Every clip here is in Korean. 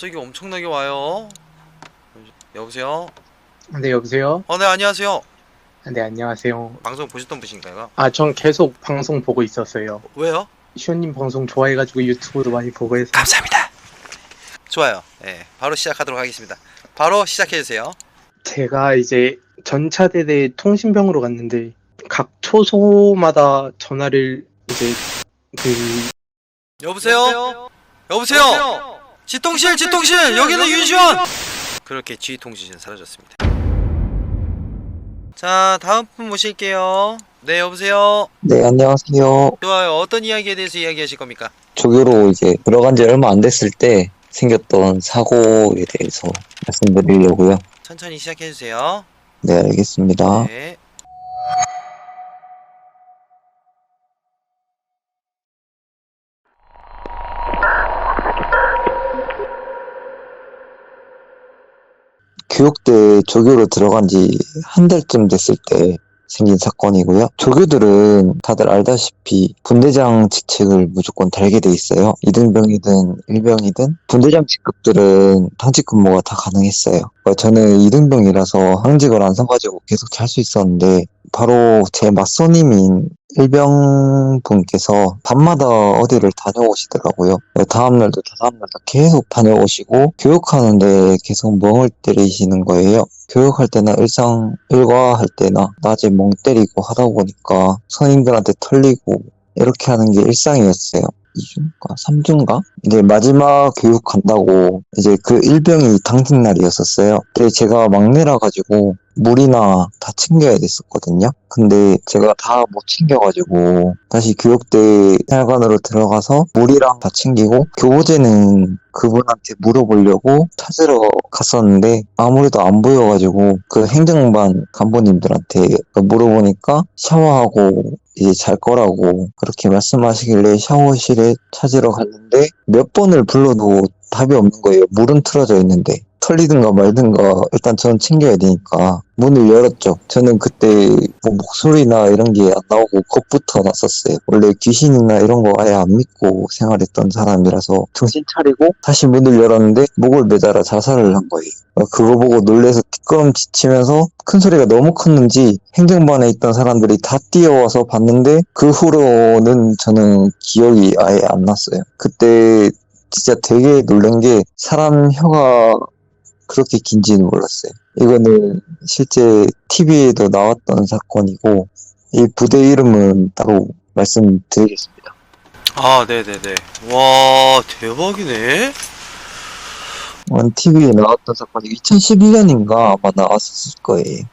갑자기 엄청나게 와요. 여보세요? 네, 여보세요? 어, 네, 안녕하세요. 네, 안녕하세요. 방송 보셨던 분인가요? 아, 전 계속 방송 보고 있었어요. 왜요? 시호님 방송 좋아해가지고 유튜브도 많이 보고 해서. 감사합니다. 좋아요. 네, 바로 시작하도록 하겠습니다. 바로 시작해주세요. 제가 이제 전차대대 통신병으로 갔는데, 각 초소마다 전화를 이제, 그, 여보세요? 여보세요? 지통실, 지통실! 여기는 윤시원! 그렇게 G통신 사라졌습니다. 자, 다음 분 모실게요. 네, 여보세요? 네, 안녕하세요. 좋아요. 어떤 이야기에 대해서 이야기하실 겁니까? 조교로 이제 들어간 지 얼마 안 됐을 때 생겼던 사고에 대해서 말씀드리려고요. 천천히 시작해주세요. 네, 알겠습니다. 네. 교육대 조교로 들어간 지 한 달쯤 됐을 때 생긴 사건이고요. 조교들은 다들 알다시피 분대장 직책을 무조건 달게 돼 있어요. 이등병이든 일병이든 분대장 직급들은 당직 근무가 다 가능했어요. 어, 저는 이등병이라서 항직을 안 서가지고 계속 잘 수 있었는데 바로 제 맞선임인 일병분께서 밤마다 어디를 다녀오시더라고요. 네, 다음날도 다다음날도 계속 다녀오시고 교육하는데 계속 멍을 때리시는 거예요. 교육할 때나 일상 일과할 때나 낮에 멍 때리고 하다 보니까 선임들한테 털리고 이렇게 하는 게 일상이었어요. 2주인가 3주인가? 이제 마지막 교육 간다고 이제 그 일병이 당직 날이었었어요. 근데 제가 막내라 가지고 물이나 다 챙겨야 됐었거든요. 근데 제가 다 못 챙겨가지고 다시 교육대 생활관으로 들어가서 물이랑 다 챙기고 교보제는 그분한테 물어보려고 찾으러 갔었는데 아무래도 안 보여가지고 그 행정반 간부님들한테 물어보니까 샤워하고 이제 잘 거라고 그렇게 말씀하시길래 샤워실에 찾으러 갔는데 몇 번을 불러도 답이 없는 거예요. 물은 틀어져 있는데. 털리든가 말든가 일단 저는 챙겨야 되니까 문을 열었죠. 저는 그때 뭐 목소리나 이런 게 안 나오고 겁부터 났었어요. 원래 귀신이나 이런 거 아예 안 믿고 생활했던 사람이라서 정신 차리고 다시 문을 열었는데 목을 매달아 자살을 한 거예요. 어, 그거 보고 놀래서 뒷걸음치면서 큰 소리가 너무 컸는지 행정반에 있던 사람들이 다 뛰어와서 봤는데 그 후로는 저는 기억이 아예 안 났어요. 그때 진짜 되게 놀란 게 사람 혀가 그렇게 긴지는 몰랐어요. 이거는 실제 TV에도 나왔던 사건이고 이 부대 이름은 따로 말씀드리겠습니다. 아, 네네네. 와, 대박이네. 원 TV에 나왔던 사건이 2012년인가 아마 나왔을 거예요.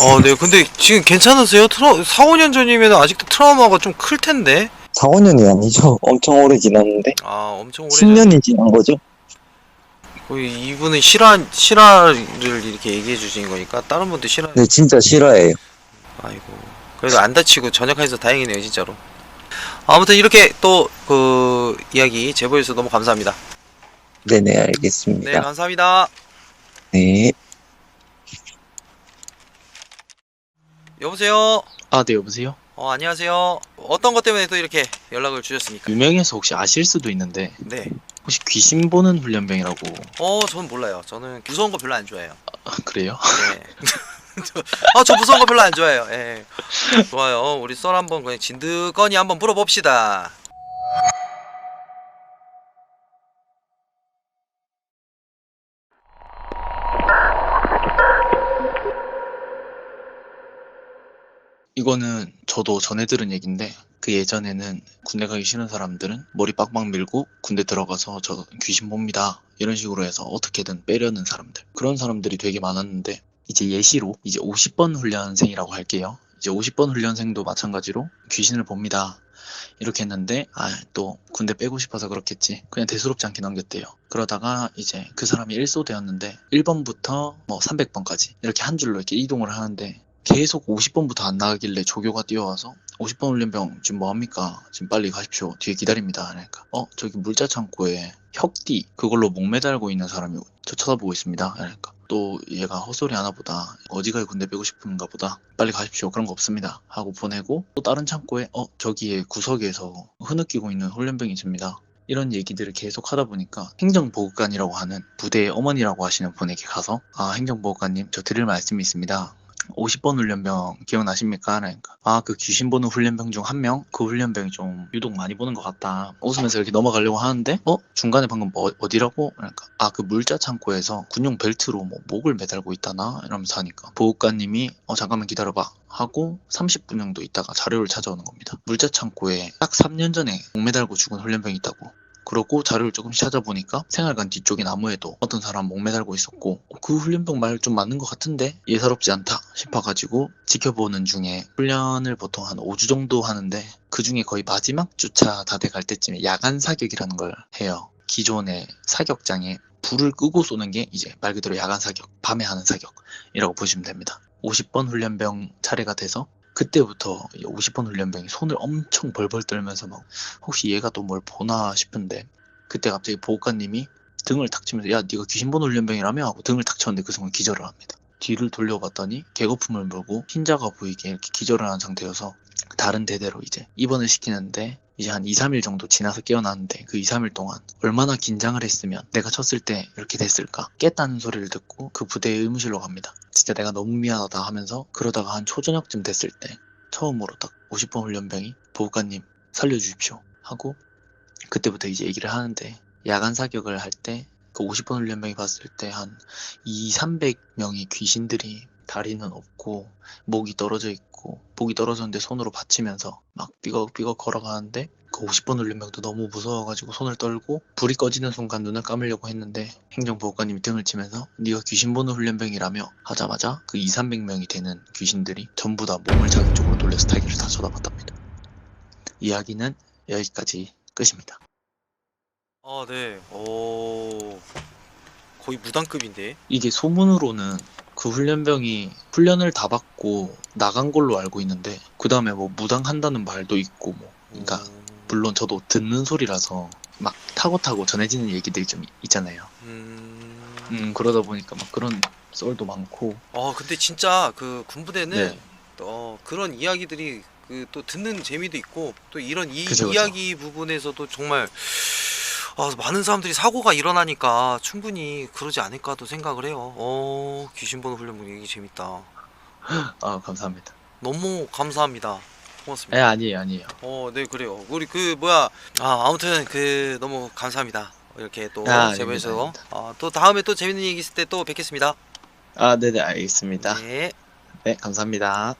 어, 네. 근데 지금 괜찮으세요? 트라, 4, 5년 전이면 아직도 트라우마가 좀 클 텐데. 4, 5년이 아니죠. 엄청 오래 지났는데 아, 엄청 오래. 10년이 지난 거죠. 이분은 실화, 실화를 이렇게 얘기해 주신 거니까 다른 분들 실화. 네, 진짜 싫어해요. 아이고. 그래도 안 다치고 전역해서 다행이네요, 진짜로. 아무튼 이렇게 또 그 이야기 제보해 주셔서 너무 감사합니다. 네네, 네, 알겠습니다. 감사합니다. 네. 여보세요. 아, 네, 여보세요? 어, 안녕하세요. 어떤 것 때문에 또 이렇게 연락을 주셨습니까? 유명해서 혹시 아실 수도 있는데, 네. 혹시 귀신 보는 훈련병이라고, 어, 전 몰라요. 저는 무서운 거 별로 안 좋아해요. 아, 그래요? 네. 저- 아, 저 무서운 거 별로 안 좋아해요. 예. 좋아요. 우리 썰 한번 그냥 진드건이 한번 물어봅시다. 이거는 저도 전해 들은 얘기인데, 그 예전에는 군대 가기 싫은 사람들은 머리 빡빡 밀고 군대 들어가서 저 귀신 봅니다. 이런 식으로 해서 어떻게든 빼려는 사람들. 그런 사람들이 되게 많았는데, 이제 예시로, 이제 50번 훈련생이라고 할게요. 이제 50번 훈련생도 마찬가지로 귀신을 봅니다. 이렇게 했는데 아 또 군대 빼고 싶어서 그렇겠지 그냥 대수롭지 않게 넘겼대요 그러다가 이제 그 사람이 1소되었는데 1번부터 뭐 300번까지 이렇게 한 줄로 이렇게 이동을 하는데 계속 50번부터 안 나가길래 조교가 뛰어와서 50번 훈련병 지금 뭐합니까? 지금 빨리 가십시오. 뒤에 기다립니다. 그러니까. 어 저기 물자 창고에 혁띠 그걸로 목 매달고 있는 사람이 저 쳐다보고 있습니다. 그러니까. 또 얘가 헛소리 하나 보다. 어디가 군대 빼고 싶은가 보다. 빨리 가십시오. 그런 거 없습니다. 하고 보내고 또 다른 창고에 어 저기에 구석에서 흐느끼고 있는 훈련병이 있습니다. 이런 얘기들을 계속 하다 보니까 행정보급관이라고 하는 부대의 어머니라고 하시는 분에게 가서 아 행정보급관님 저 드릴 말씀이 있습니다. 50번 훈련병 기억나십니까? 그러니까. 아 그 귀신 보는 훈련병 중 한 명? 그 훈련병이 좀 유독 많이 보는 것 같다. 웃으면서 이렇게 넘어가려고 하는데 어? 중간에 방금 뭐 어디라고? 그러니까. 아 그 물자 창고에서 군용 벨트로 뭐 목을 매달고 있다나? 이러면서 하니까. 보급관님이 어 잠깐만 기다려봐. 하고 30분 정도 있다가 자료를 찾아오는 겁니다. 물자 창고에 딱 3년 전에 목 매달고 죽은 훈련병이 있다고 그러고 자료를 조금씩 찾아보니까 생활관 뒤쪽의 나무에도 어떤 사람 목 매달고 있었고 어, 그 훈련병 말 좀 맞는 것 같은데 예사롭지 않다 싶어가지고 지켜보는 중에 훈련을 보통 한 5주 정도 하는데 그 중에 거의 마지막 주차 다 돼 갈 때쯤에 야간 사격이라는 걸 해요. 기존의 사격장에 불을 끄고 쏘는 게 이제 말 그대로 야간 사격, 밤에 하는 사격이라고 보시면 됩니다. 50번 훈련병 차례가 돼서 그때부터 50번 훈련병이 손을 엄청 벌벌 떨면서 막 혹시 얘가 또 뭘 보나 싶은데 그때 갑자기 보호관님이 등을 탁 치면서 야 네가 귀신 보는 훈련병이라며 하고 등을 탁 쳤는데 그 순간 기절을 합니다. 뒤를 돌려봤더니 개거품을 물고 흰자가 보이게 이렇게 기절을 한 상태여서 다른 대대로 이제 입원을 시키는데 이제 한 2, 3일 정도 지나서 깨어나는데 그 2, 3일 동안 얼마나 긴장을 했으면 내가 쳤을 때 이렇게 됐을까 깼다는 소리를 듣고 그 부대의 의무실로 갑니다. 진짜 내가 너무 미안하다 하면서 그러다가 한 초저녁쯤 됐을 때 처음으로 딱 50번 훈련병이 보호관님 살려주십시오 하고 그때부터 이제 얘기를 하는데 야간 사격을 할 때 그 50번 훈련병이 봤을 때 한 2, 300명의 귀신들이 다리는 없고 목이 떨어져 있고 목이 떨어졌는데 손으로 받치면서 막 삐걱삐걱 걸어가는데 그 50번 훈련병도 너무 무서워가지고 손을 떨고 불이 꺼지는 순간 눈을 감으려고 했는데 행정보호관님이 등을 치면서 네가 귀신 보는 훈련병이라며 하자마자 그 2, 300명이 되는 귀신들이 전부 다 몸을 자기 쪽으로 돌려서 타기를 다 쳐다봤답니다. 이야기는 여기까지 끝입니다. 아, 네. 오. 거의 무당급인데. 이게 소문으로는 그 훈련병이 훈련을 다 받고 나간 걸로 알고 있는데 그 다음에 뭐 무당한다는 말도 있고 뭐 그러니까 음, 물론 저도 듣는 소리라서 막 타고 타고 전해지는 얘기들이 좀 있잖아요. 음. 음 그러다 보니까 막 그런 썰도 많고 아, 근데 진짜 그 군부대는 네 어, 그런 이야기들이 그 또 듣는 재미도 있고 또 이런 이 그죠, 그죠. 이야기 부분에서도 정말 아, 많은 사람들이 사고가 일어나니까 충분히 그러지 않을까도 생각을 해요. 어, 귀신 보는 훈련병 얘기 재밌다. 아 감사합니다. 너무 감사합니다. 고맙습니다. 에 아니에요 아니에요. 어, 네, 그래요. 우리 그 뭐야, 아, 아무튼 그 너무 감사합니다. 이렇게 또 아, 제보해서 아닙니다, 아, 또 다음에 또 재밌는 얘기 있을 때 또 뵙겠습니다. 아 네네 알겠습니다. 네. 네 감사합니다.